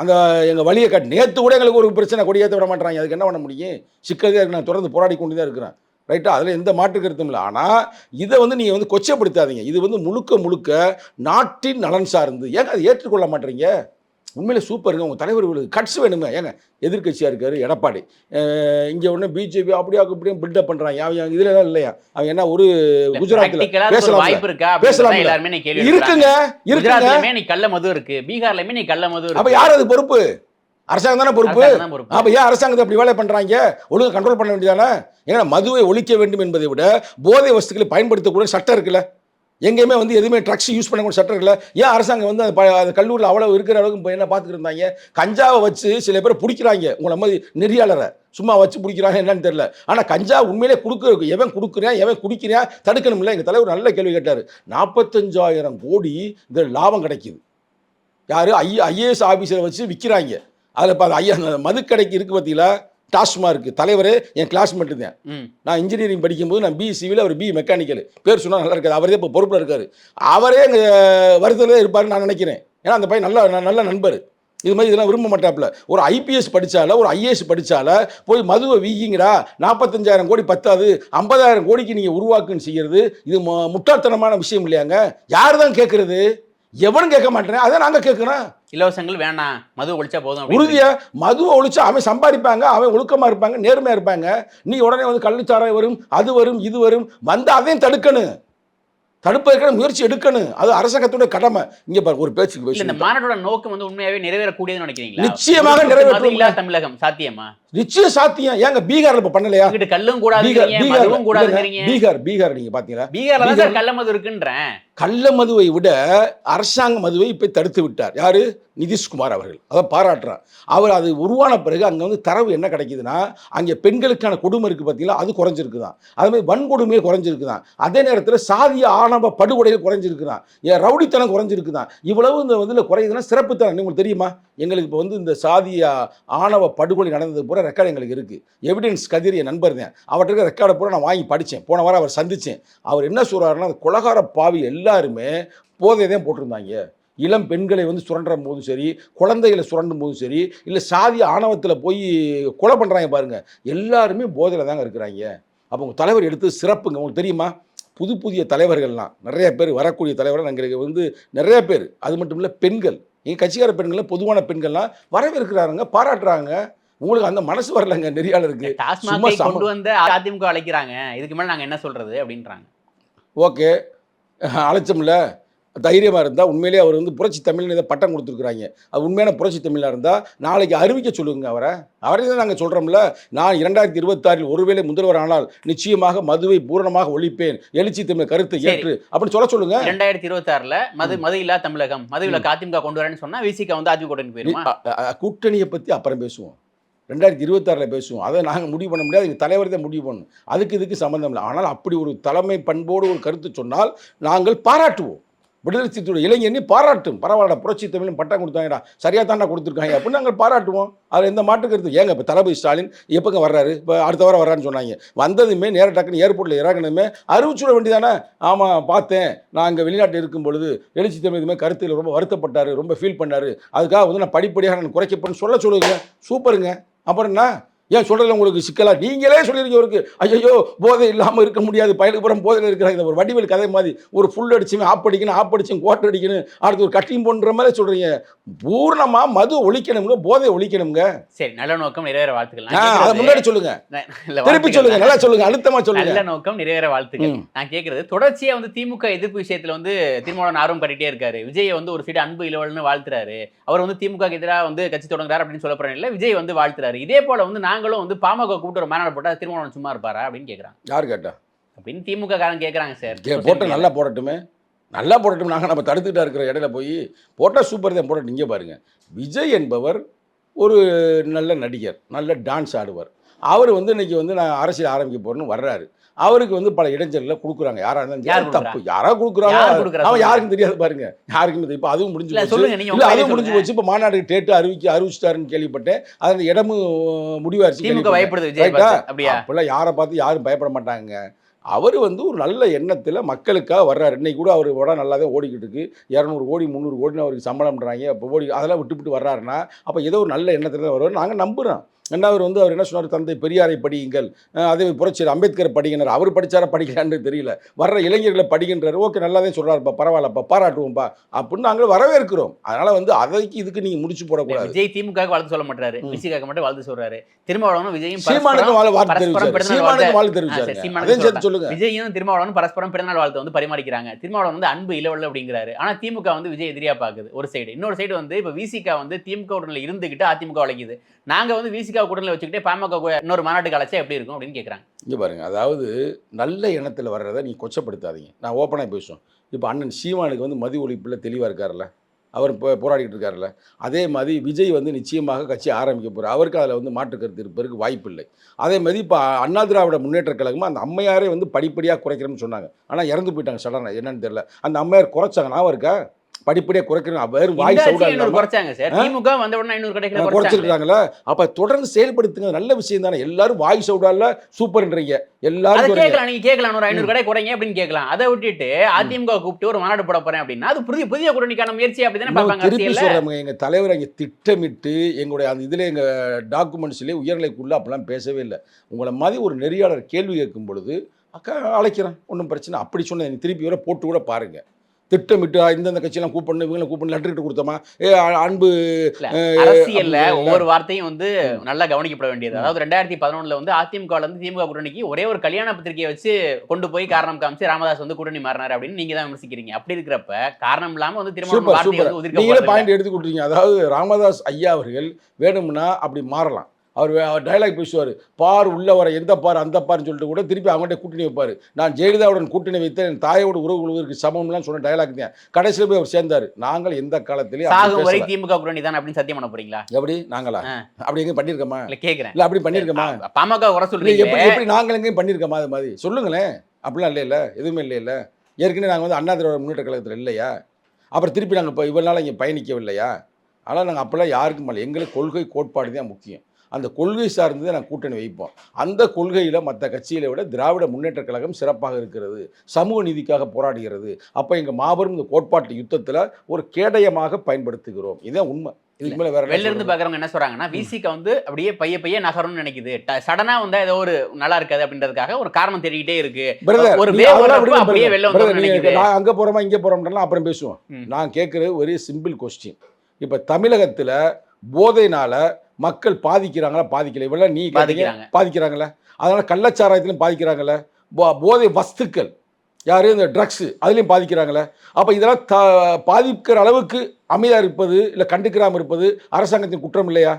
அந்த எங்கள் வழியை காட்டு நேற்று கூட எங்களுக்கு ஒரு பிரச்சனை கொடி ஏற்ற விட மாட்டாங்க அதுக்கு என்ன பண்ண முடியும்? சிக்கலாக இருக்கு. நான் தொடர்ந்து போராடி கொண்டு தான் இருக்கிறேன். ரைட்டா அதில் எந்த மாற்று கருத்தும் இல்லை. ஆனால் இதை வந்து நீங்கள் வந்து கொச்சப்படுத்தாதீங்க. இது வந்து முழுக்க முழுக்க நாட்டின் நலன் சார்ந்து. ஏங்க அதை ஏற்றுக்கொள்ள மாட்டீங்க உண்மையிலே சூப்பருங்க உங்கள் தலைவர் இவ்வளவு கட்ஸ் வேணுமே ஏங்க எதிர்க்கட்சியாக இருக்காரு எடப்பாடி. இங்கே ஒன்று பிஜேபி அப்படியா இப்படியும் பில்டப் பண்ணுறாங்க அவன் இதில் எல்லாம் இல்லையா? அவன் என்ன ஒரு குஜராத்தில் பேசலாம்ல. வாய்ப்பு இருக்கா பேசலாம்ல. எல்லாருமே இருக்குங்க இருக்குங்க. கள்ள மது இருக்கு. பீகார்லயுமே நீ கள்ள மது அப்போ யார் அது பொறுப்பு? அரசாங்கம் தானே பொறுப்பு. அப்போ ஏன் அரசாங்கத்தை அப்படி வேலை பண்ணுறாங்க ஒழுங்கா கண்ட்ரோல் பண்ண வேண்டியதானே? ஏன்னா மதுவை ஒழிக்க வேண்டும் என்பதை விட போதை வஸ்துக்களை பயன்படுத்தக்கூடிய சட்டம் இருக்குல்ல. எங்கேயுமே வந்து எதுவுமே ட்ரக்ஸ் யூஸ் பண்ணக்கூடிய சட்டம் இருக்குல்ல. ஏன் அரசாங்கம் வந்து அந்த கல்லூரியில் அவ்வளோ இருக்கிற அளவுக்கு என்ன பார்த்துட்டு இருந்தாங்க? கஞ்சாவை வச்சு சில பேர் பிடிக்கிறாங்க. உங்களை மாதிரி நெறியாளரை. சும்மா வச்சு பிடிக்கிறாங்க என்னன்னு தெரியல. ஆனால் கஞ்சா உண்மையிலே கொடுக்க எவன் கொடுக்குறேன் எவன் குடிக்கிறான் தடுக்கணும்ல? எங்கள் தலைவர் நல்ல கேள்வி கேட்டார். நாற்பத்தஞ்சாயிரம் கோடி இதில் லாபம் கிடைக்குது. யார்? ஐ ஐஏஎஸ் ஆஃபீஸரை வச்சு விற்கிறாங்க அதில் இப்போ ஐயா மதுக்கடைக்கு இருக்கு பார்த்தீங்களா டாஸ்மார்க். தலைவர் என் கிளாஸ்மேட்டு தான். நான் இன்ஜினியரிங் படிக்கும்போது நான் பி சிவில் அவர் பி மெக்கானிக்கல் பேர் சொன்னால் நல்லா இருக்காது. அவரே இப்போ பொறுப்பில் இருக்காரு. அவரே வருத்தத்தில் இருப்பாருன்னு நான் நினைக்கிறேன். ஏன்னா அந்த பையன் நல்ல நல்ல நண்பர். இது மாதிரி இதெல்லாம் விரும்ப மாட்டாப்புல. ஒரு ஐபிஎஸ் படிச்சால ஒரு ஐஏஎஸ் படிச்சால போய் மதுவை வீங்கிங்கடா நாற்பத்தஞ்சாயிரம் கோடி பத்தாது ஐம்பதாயிரம் கோடிக்கு நீங்கள் உருவாக்குன்னு செய்யறது இது மு- முட்டாள்தனமான விஷயம் இல்லையாங்க? யார் தான் கேட்குறது எவனும் கேட்க மாட்டேன் அதை நாங்கள் கேட்குறோம். இலவசங்கள் வேணாம். மது ஒழிச்சா போதும் அப்படின்னு. உறுதியா மதுவை ஒழிச்சா அவன் சம்பாதிப்பாங்க அவன் ஒழுக்கமா இருப்பாங்க நேர்மையா இருப்பாங்க. நீ உடனே வந்து கள்ளுச்சாராயம் வரும் அது வரும் இது வரும். வந்து அதையும் தடுக்கணும். தடுப்பதற்கான முயற்சி எடுக்கணும். அது அரசாங்கத்துடைய கடமை. இங்க பாரு ஒரு பேச்சுக்கு இல்ல இந்த பேசு மாநாட்டோட நோக்கம் வந்து உண்மையாவே நிறைவேறக்கூடியதுன்னு நினைக்கிறீங்களா? நிச்சயமாக. இல்லா தமிழகம் சாத்தியமா? நிச்சயம் சாத்தியம். ஏங்க பீகார்ல இப்ப பண்ணலையா? கல்லும் பீகார் கூடாதுங்கிறீங்க பீகார் கூடாதுங்கிறீங்க. பீகார் பீகார் நீங்க பாத்தீங்களா? பீகார்ல தான் பீகார் கள்ள மது இருக்குன்றேன். கள்ள மதுவை விட அரசாங்க மதுவை இப்போ தடுத்து விட்டார். யாரு? நிதிஷ்குமார் அவர்கள். அதை பாராட்டுறார் அவர் அது உருவான பிறகு அங்கே வந்து தரவு என்ன கிடைக்குதுன்னா அங்கே பெண்களுக்கான கொடுமை இருக்குது பார்த்தீங்களா அது குறைஞ்சிருக்குதான். அது மாதிரி வன்கொடுமையே குறைஞ்சிருக்குதான். அதே நேரத்தில் சாதிய ஆணவ படுகொலைகள் குறைஞ்சிருக்குதான். ஏன் ரவுடித்தனம் குறைஞ்சிருக்குதான். இவ்வளவு இந்த இதில் குறையுதுன்னா சிறப்புத்தனம். உங்களுக்கு தெரியுமா? எங்களுக்கு இப்போ வந்து இந்த சாதிய ஆணவ படுகொலை நடந்தது பூரா ரெக்கார்டு எங்களுக்கு இருக்குது எவிடன்ஸ் கதிர் என் நண்பர் தான். அவர்கிட்ட ரெக்கார்டை பூரா நான் வாங்கி படித்தேன் போன வாரம் அவர் சந்தித்தேன் அவர் என்ன சொல்கிறாருன்னா அந்த குலகார பாவி எல்லாருமே போதை தான் போட்டிருந்தாங்க. இளம் பெண்களை வந்து சுரண்டும் போதும் சரி குழந்தைகளை சுரண்டும் போதும் சரி இல்லை சாதி ஆணவத்தில் போய் கொலை பண்ணுறாங்க பாருங்கள் எல்லாருமே போதையில் தாங்க இருக்கிறாங்க. அப்போ உங்கள் தலைவர் எடுத்து சிறப்புங்க. உங்களுக்கு தெரியுமா? புது புதிய தலைவர்கள்லாம் நிறைய பேர் வரக்கூடிய தலைவர்கள் எங்களுக்கு வந்து நிறைய பேர். அது மட்டும் இல்லை பெண்கள். எங்கள் கட்சிக்கார பெண்கள்லாம் பொதுவான பெண்கள்லாம் வரவேற்கிறாருங்க பாராட்டுறாங்க. உங்களுக்கு அந்த மனசு வரலங்க நெறியாளருக்கு. டாஸ்மாகை கொண்டு வந்து அதிமுக அழைக்கிறாங்க. இதுக்கு மேல நாங்க என்ன சொல்றது அப்படின்றாங்க. ஓகே. அழைச்சோம்ல. தைரியமாக இருந்தால் உண்மையிலேயே அவர் வந்து புரட்சி தமிழ்னு இதை பட்டம் கொடுத்துருக்குறாங்க. அது உண்மையான புரட்சி தமிழாக இருந்தால் நாளைக்கு அறிவிக்க சொல்லுங்க அவரை. அவரே தான் நாங்கள் சொல்கிறோம்ல நான் இரண்டாயிரத்தி இருபத்தாறில் ஒருவேளை முதல்வர் ஆனால் நிச்சயமாக மதுவை பூரணமாக ஒழிப்பேன். எழுச்சி தமிழ் கருத்தை. ஏற்று. அப்படின்னு சொல்ல சொல்லுங்க. இரண்டாயிரத்தி இருபத்தி ஆறுல மது மது இல்லா தமிழகம். மது இல்லா அதிமுக கொண்டு வரேன்னு சொன்னா விசிக வந்து அதிமுக கூட்டணியை பற்றி அப்புறம் பேசுவோம். ரெண்டாயிரத்தி இருபத்தாறில் பேசுவோம். அதை நாங்கள் முடிவு பண்ண முடியாது. எங்கள் தலைவர் தான் முடிவு பண்ணணும். அதுக்கு இதுக்கு சம்மந்தம் இல்லை. ஆனால் அப்படி ஒரு தலைமை பண்போடு ஒரு கருத்து சொன்னால் நாங்கள் பாராட்டுவோம். விடுதலை சிறுத்தையோட இளைஞனி பாராட்டும். பரவாயில்ல புரட்சி தமிழும் பட்டம் கொடுத்தாங்கடா. சரியாக தானே கொடுத்துருக்காங்க அப்படின்னு நாங்கள் பாராட்டுவோம். அதில் எந்த மாட்டு கருத்து ஏங்க இப்போ தளபதி ஸ்டாலின் எப்போங்க வர்றாரு? இப்போ அடுத்த வாரம் வர்றான்னு சொன்னாங்க. வந்ததுமே நேர டக்குன்னு ஏர்போர்ட்டில் இறங்கினதுமே அறிவிச்சுட வேண்டியதானே? ஆமாம் பார்த்தேன். நான் அங்கே வெளிநாட்டில் இருக்கும் பொழுது எழுச்சி தமிழ் இதுமே கருத்தில் ரொம்ப வருத்தப்பட்டார் ரொம்ப ஃபீல் பண்ணார். அதுக்காக வந்து நான் படிப்படியாக நான் குறைக்கப்படும். சொல்ல சொல்லுங்க. சூப்பருங்க. அப்புறம் என்ன? ஏன் சொல்கிறதுல உங்களுக்கு சிக்கலா? நீங்களே சொல்லியிருக்கீங்க அவருக்கு ஐயோ போதை இல்லாமல் இருக்க முடியாது. பயலுக்கு புறம் போதையில் இருக்கிறாங்க ஒரு வடிவேல் கதை மாதிரி ஒரு ஃபுல் அடிச்சுமே ஆப் அடிக்கணும் ஆப் அடிச்சும் கோட்டை அடிக்கணும். அடுத்து ஒரு கட்டிங் போன்ற மாதிரி சொல்கிறீங்க பூர்ணமாக மது ஒழிக்கணுங்க போதை ஒழிக்கணுங்க சரி நல்ல நோக்கம் நிறைவேற வாழ்த்துக்கள். நான் அதை முன்னாடி சொல்லுங்க. திருப்பி சொல்லுங்க. நல்லா சொல்லுங்க அழுத்தமா சொல்லுங்க. நல்ல நோக்கம் நிறைவேற வாழ்த்துக்கள். நான் கேக்குறது தொடர்ச்சியா வந்து திமுக எதிர்ப்பு விஷயத்துல வந்து திருமாவளவன் ஆர்வம் காட்டிட்டே இருக்காரு. விஜய் வந்து ஒரு சைடு அன்பு இளவல்னு வாழ்த்துறாரு. அவர் வந்து திமுக எதிராக வந்து கட்சி தொடங்குறாரு அப்படின்னு சொல்ல போறேன் இல்ல விஜய் வந்து வாழ்த்துறாரு. இதே போல வந்து நாங்களும் வந்து பாமக கூப்பிட்டு ஒரு மாநாடு போட்டா திருமாவளவன் சும்மா இருப்பாரா அப்படின்னு கேக்குறாங்க. யார் கேட்டா? அப்படின்னு திமுக காரன் கேக்குறாங்க சார். போட்ட நல்லா போடட்டுமே. நல்லா போடட்டும். நாங்கள் நம்ம தடுத்துக்கிட்டா இருக்கிற இடையில போய் போட்டால் சூப்பர் தான் போடட்டும் இங்கே பாருங்க. விஜய் என்பவர் ஒரு நல்ல நடிகர் நல்ல டான்ஸ் ஆடுவார். அவர் வந்து இன்னைக்கு வந்து நான் அரசியல் ஆரம்பிக்க போறேன்னு வர்றாரு. அவருக்கு வந்து பல இடைஞ்சல்ல கொடுக்குறாங்க. யாரா இருந்தாலும் தப்பு. யாரா கொடுக்குறாங்க அவன். யாருக்கும் தெரியாது பாருங்க. யாருக்கும். இப்போ அதுவும் முடிஞ்சு போச்சு. இல்ல அதுவும் முடிஞ்சு. போச்சு. இப்போ மாநாடு டேட்டு அறிவிக்க அறிவிச்சிட்டாருன்னு கேள்விப்பட்டேன். அது இடமும் முடிவாச்சு அப்பெல்லாம் யாரை பார்த்து யாரும் பயப்பட மாட்டாங்க. அவர் வந்து ஒரு நல்ல எண்ணத்தில் மக்களுக்காக வர்றாரு. இன்னைக்கு கூட அவர் உடனே நல்லா தான் ஓடிக்கிட்டு இருக்கு. இரநூறு கோடி முந்நூறு கோடின்னு அவருக்கு சம்பளம்ன்றாங்க. அப்போ ஓடி அதெல்லாம் விட்டுவிட்டு வர்றாருன்னா அப்போ ஏதோ ஒரு நல்ல எண்ணத்தில் தான் வருவார். நாங்கள் நம்புகிறோம் ரெண்டாவது வந்து அவர் என்ன சொன்னார்? தந்தை பெரியாரை படியுங்கள். அதே புரட்சி அம்பேத்கர் படிக்கினார். அவர் படிச்சாரா படிக்கலான்னு தெரியல. வர்ற இளைஞர்களை படிக்கின்றாரு. ஓகே நல்லா தான் சொல்கிறாருப்பா பரவாயில்லப்பா. பாராட்டுவோம்ப்பா அப்படின்னு நாங்கள் வரவேற்கிறோம். அதனால் வந்து அதைக்கு இதுக்கு நீங்கள் முடிச்சு போடக்கூடாது. விஜய் திமுக வாழ்த்து சொல்ல மாட்டாரு ம். விசிகாக்கு மட்டும் வாழ்த்து சொல்றாரு. திருமாவளவனும் விஜயும் சீமானுக்கு வாழ்த்து தெரிவிச்சாரு. சீமானுக்கு வாழ்த்து தெரிவிச்சாரு சொல்லுங்க. விஜயும் திருமாவளவனும் பரஸ்பரம் பிறந்தநாள் வாழ்த்து வந்து பரிமாறிக்கிறாங்க. திருமாவளவன் வந்து அன்பு இளவல் அப்படிங்கிறாரு. ஆனா திமுக வந்து விஜய் எதிரியா பாக்குது. ஒரு சைடு இன்னொரு சைடு வந்து இப்ப விசிகா வந்து திமுக உடனில் இருந்துகிட்டு அதிமுக உழைக்குது. நாங்க வந்து விசிகா கூட்டணியில் வச்சுக்கிட்டே பாமக இன்னொரு மாநாட்டுக்கு அழைச்சா எப்படி இருக்கும் அப்படின்னு கேட்குறாங்க இங்கே பாருங்க அதாவது நல்ல இனத்தில் வர்றதை நீ கொச்சப்படுத்தாதீங்க. நான் ஓப்பனாக பேசுவோம் இப்போ அண்ணன் சீமானுக்கு வந்து மதி ஒழிப்பில் தெளிவாக இருக்கார்ல அவர் இப்போ போராடிட்டு இருக்கார்ல அதே மாதிரி விஜய் வந்து நிச்சயமாக கட்சி ஆரம்பிக்க போகிறார் அவருக்கு அதில் வந்து மாற்று கருத்து இருப்பதற்கு வாய்ப்பு இல்லை. அதே மாதிரி இப்போ அண்ணா திராவிட முன்னேற்ற கழகமும் அந்த அம்மையாரே வந்து படிப்படியாக குறைக்கிறோம்னு சொன்னாங்க. ஆனால் இறந்து போயிட்டாங்க சடனாக என்னன்னு தெரியல. அந்த அம்மையார் குறைச்சாங்க. நான் இருக்கா? படிப்படியாக குறைக்கணும் வேறு வாய் குறைச்சாங்க சார்? திமுக வந்த உடனே ஐநூறு கடைகளை குறைச்சிருக்காங்களா அப்போ தொடர்ந்து செயல்படுத்துங்க நல்ல விஷயம் தானே. எல்லாரும் வாய் சவுடால சூப்பர்ன்றீங்க எல்லாரும் சொல்றீங்க. கேட்கலாம். நீங்க கேட்கலாம். ஒரு ஐநூறு கடை குறைங்க அப்படின்னு கேட்கலாம். அதை விட்டுட்டு அதிமுக கூப்பிட்டு ஒரு மாநாடு போட போறேன் அப்படின்னா அது புதிய புதிய கூட்டணிக்கான முயற்சி அப்படிதானே பார்ப்பாங்க திருப்பி சொல்கிறோம் எங்கள் தலைவர் அங்கே திட்டமிட்டு எங்களுடைய அந்த இதில் எங்கள் டாக்குமெண்ட்ஸ்லேயே உயர்நிலைக்குள்ளே அப்பெல்லாம் பேசவே இல்லை. உங்களை மாதிரி ஒரு நெறியாளர் கேள்வி கேட்கும் பொழுது அக்கா அழைக்கிறேன். ஒன்றும் பிரச்சனை அப்படி சொன்னேன். திருப்பி வர போட்டு கூட பாருங்க. திட்டமிட்டு இந்தந்த கட்சியெல்லாம் கூப்பிடணும் இவங்களை கூப்பிடணும் லெட்டர் கொடுத்தோமா? அன்பு அரசியல்ல ஒவ்வொரு வார்த்தையும் வந்து நல்லா கவனிக்கப்பட வேண்டியது. அதாவது ரெண்டாயிரத்தி பதினொன்னுல வந்து அதிமுக இருந்து திமுக கூட்டணிக்கு ஒரே ஒரு கல்யாண பத்திரிகையை வச்சு கொண்டு போய் காரணம் காமிச்சு ராமதாஸ் வந்து கூட்டணி மாறினார் அப்படின்னு நீங்க தான் விமர்சிக்கிறீங்க. அப்படி இருக்கிறப்ப காரணம் இல்லாம வந்து திரும்ப வந்து நீங்களே பாயிண்ட் எடுத்து கொடுத்தீங்க அதாவது ராமதாஸ் ஐயா அவர்கள் வேணும்னா அப்படி மாறலாம். அவர் அவர் டைலாக் பேசுவார். பார் உள்ள வர எந்த பார் அந்த பார்னு சொல்லிட்டு கூட திருப்பி அவங்கள்ட்ட கூட்டணி வைப்பார். நான் ஜெயலலிதாவுடன் கூட்டணி வைத்த என் தாயோட உறவு கொள்வதற்கு சமம்லாம் சொன்ன டைலாக் தான் கடைசியில் போய் அவர் சேர்ந்தார். நாங்கள் எந்த காலத்திலையும். திமுக கூட்டணி தான் அப்படின்னு சத்தியம் பண்ண போறீங்களா? எப்படி? நாங்களா. அப்படி எங்கேயும் பண்ணியிருக்கோமா? இல்ல கேக்குறேன். இல்லை அப்படி பண்ணியிருக்கோமா? பாமக இல்லை சொல்றீங்க எப்படி எப்படி நாங்கள் எங்கேயும் பண்ணியிருக்கோமா அது மாதிரி? சொல்லுங்களேன். அப்படிலாம் இல்லை இல்லை எதுவுமே இல்லை இல்லை ஏற்கனவே நாங்கள் வந்து அண்ணா திராவிட முன்னேற்ற கழகத்தில் இல்லையா? அப்புறம் திருப்பி நாங்கள் இப்போ இவ்வளோ நாள் இங்கே பயணிக்கவில்லையா? ஆனால் நாங்கள் அப்போல்லாம் யாருக்கும் இல்லை எங்களுக்கு கொள்கை கோட்பாடு தான் முக்கியம். அந்த கொள்கை சார்ந்து நாங்கள் கூட்டணி வைப்போம். அந்த கொள்கையில் மற்ற கட்சிகளை விட திராவிட முன்னேற்ற கழகம் சிறப்பாக இருக்கிறது. சமூக நீதிக்காக போராடுகிறது. அப்போ எங்கள் மாபெரும் இந்த கோட்பாட்டு யுத்தத்தில் ஒரு கேடயமாக பயன்படுத்துகிறோம். இதுதான் உண்மை. இதுக்கு மேலே வேற வெளில இருந்து சொல்றது? பாக்குறவங்க என்ன சொல்றாங்கன்னா விசிக வந்து அப்படியே பைய பைய நகரும்னு நினைக்குது. சடனா வந்தா ஏதோ ஒரு நல்லா இருக்காது அப்படின்றதுக்காக ஒரு காரணம் தேடிக்கிட்டே இருக்கு. ஒரு அப்படியே. வெளில நான் அங்கே போகிறோமா இங்கே போகிறோம்ன்றலாம் அப்புறம் பேசுவோம். நான் கேட்குறது ஒரு சிம்பிள் கொஸ்டின் இப்போ தமிழகத்தில் போதைனால மக்கள் பாதிக்கிறாங்களா? பாதிக்கல. இவ்வளோ நீ பாதிக்கிறாங்க. பாதிக்கிறாங்களே அதனால கள்ளச்சாராயத்திலும் பாதிக்கிறாங்களே போதை வஸ்துக்கள். யாரு? இந்த ட்ரக்ஸு அதுலேயும் பாதிக்கிறாங்களே அப்போ இதெல்லாம் த பாதிக்கிற அளவுக்கு அமைதியாக இருப்பது இல்லை கண்டுக்கிறாமல் இருப்பது அரசாங்கத்தின் குற்றம் இல்லையா?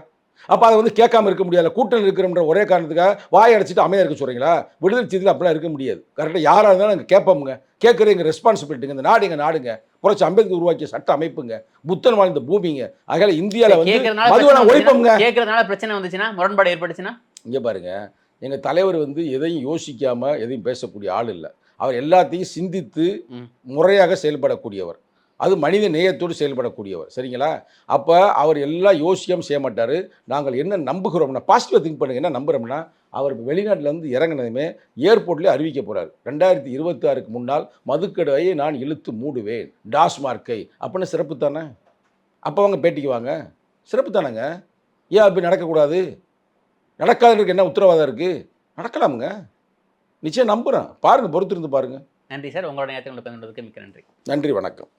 அப்போ அதை வந்து கேட்காம இருக்க முடியாது கூட்டணி இருக்கிறன்ற ஒரே காரணத்துக்காக வாய் அடைச்சிட்டு அமைதியாக இருக்க சொல்கிறீங்களா விடுதலை செய்தியில் அப்படிலாம் இருக்க முடியாது. கரெக்டாக யாராக இருந்தாலும் நாங்கள் கேட்போங்க கேட்குறது எங்கள் ரெஸ்பான்சிபிலிட்டிங்க இந்த நாடு எங்கள் நாடுங்க. புரட்சி அம்பேத்கர் உருவாக்கிய சட்ட அமைப்புங்க. புத்தன் வாழ்ந்த பூமிங்க. அதனால இந்தியாவில் வந்து கேட்கறதுனால மதுவை நான் பிரச்சனை ஒழிப்போங்க வந்துச்சுன்னா- கேட்கறதுனால பிரச்சனை வந்துச்சுன்னா முரண்பாடு ஏற்பட்டுச்சுன்னா? இங்கே பாருங்க. எங்கள் தலைவர் வந்து எதையும் யோசிக்காமல் எதையும் பேசக்கூடிய ஆள் இல்லை. அவர் எல்லாத்தையும் சிந்தித்து. முறையாக செயல்படக்கூடியவர். அது மனித நேயத்தோடு செயல்படக்கூடியவர். சரிங்களா? அப்போ அவர் எல்லாம் யோசிக்காம செய்ய மாட்டார். நாங்கள் என்ன நம்புகிறோம்னா பாசிட்டிவாக திங்க் பண்ணுங்க. என்ன நம்புகிறோம்னா அவர் வெளிநாட்டில் இருந்து இறங்கினதுமே ஏர்போர்ட்லேயே அறிவிக்க போகிறார் ரெண்டாயிரத்தி இருபத்தி ஆறுக்கு முன்னால் மதுக்கடையை நான் இழுத்து மூடுவேன். டாஸ்மார்க்கை. அப்படின்னு சிறப்பு தானே? அப்போ அவங்க பேட்டிக்கு வாங்க. சிறப்பு தானேங்க? ஏன் அப்படி நடக்கக்கூடாது? நடக்காததுக்கு என்ன உத்தரவாதம் இருக்குது நடக்கலாமுங்க. நிச்சயம் நம்புகிறேன் பாருங்கள் பொறுத்திருந்து பாருங்கள் நன்றி சார். உங்களோட நேரத்தை உங்களுக்கு பகிர்ந்ததுக்கு மிக்க நன்றி. நன்றி வணக்கம்.